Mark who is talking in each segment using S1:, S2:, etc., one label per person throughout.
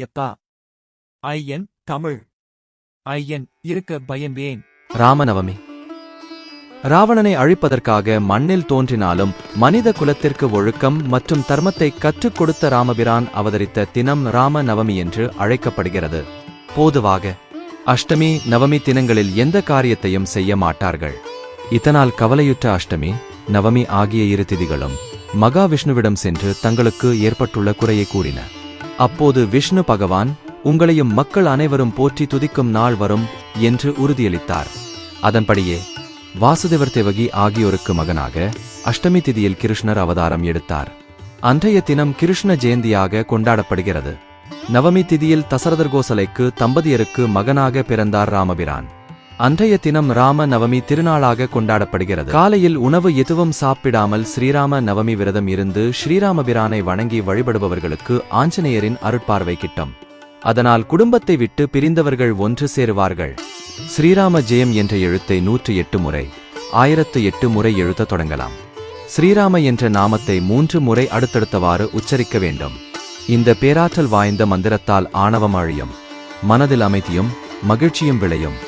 S1: ஐயப்பா. ஐயன் தமிழ். ஐயன் இருக்க பயந்தேன்.
S2: ராமநவமி. ராவணனை அழிப்பதற்காக மண்ணில் தோன்றினாலும் மனித குலத்திற்கு ஒழுக்கம் மற்றும் தர்மத்தை கற்றுக் கொடுத்த ராமபிரான் அவதரித்த தினம் ராம நவமி என்று அழைக்கப்படுகிறது. பொதுவாக அஷ்டமி நவமி தினங்களில் எந்த காரியத்தையும் செய்ய மாட்டார்கள். இதனால் கவலையுற்ற அஷ்டமி நவமி ஆகிய இரு திதிகளும் மகாவிஷ்ணுவிடம் சென்று தங்களுக்கு ஏற்பட்டுள்ள குறையை கூறின. அப்போது விஷ்ணு பகவான் உங்களையும் மக்கள் அனைவரும் போற்றி துதிக்கும் நாள் வரும் என்று உறுதியளித்தார். அதன்படியே வாசுதேவர் தேவகி ஆகியோருக்கு மகனாக அஷ்டமி திதியில் கிருஷ்ணர் அவதாரம் எடுத்தார். அன்றைய தினம் கிருஷ்ண ஜெயந்தியாக கொண்டாடப்படுகிறது. நவமி திதியில் தசரதர் கோசலைக்கு தம்பதியருக்கு மகனாக பிறந்தார் ராமபிரான். அன்றைய தினம் ராம நவமி திருநாளாக கொண்டாடப்படுகிறது. காலையில் உணவு எதுவும் சாப்பிடாமல் ஸ்ரீராம நவமி விரதம் இருந்து ஸ்ரீராமபிரானை வணங்கி வழிபடுபவர்களுக்கு ஆஞ்சநேயரின் அருட்பார்வை கிட்டும். அதனால் குடும்பத்தை விட்டு பிரிந்தவர்கள் ஒன்று சேருவார்கள். ஸ்ரீராம ஜெயம் என்ற எழுத்தை நூற்று எட்டு முறை ஆயிரத்து எட்டு முறை எழுத தொடங்கலாம். ஸ்ரீராம என்ற நாமத்தை மூன்று முறை அடுத்தடுத்தவாறு உச்சரிக்க வேண்டும். இந்த பேராற்றல் வாய்ந்த மந்திரத்தால் ஆணவம் அழியும். மனதில் அமைதியும் மகிழ்ச்சியும் விளையும்.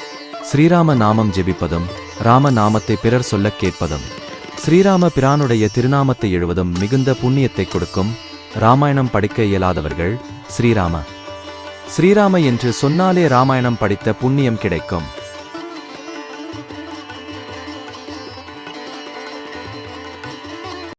S2: ஸ்ரீராம நாமம் ஜெபிப்பதும் ராம நாமத்தை பிறர் சொல்லக் கேட்பதும் ஸ்ரீராம பிரானுடைய திருநாமத்தை எழுவதும் மிகுந்த புண்ணியத்தை கொடுக்கும் ராமாயணம் படிக்க இயலாதவர்கள் ஸ்ரீராம. ஸ்ரீராம என்று சொன்னாலே ராமாயணம் படித்த புண்ணியம் கிடைக்கும்.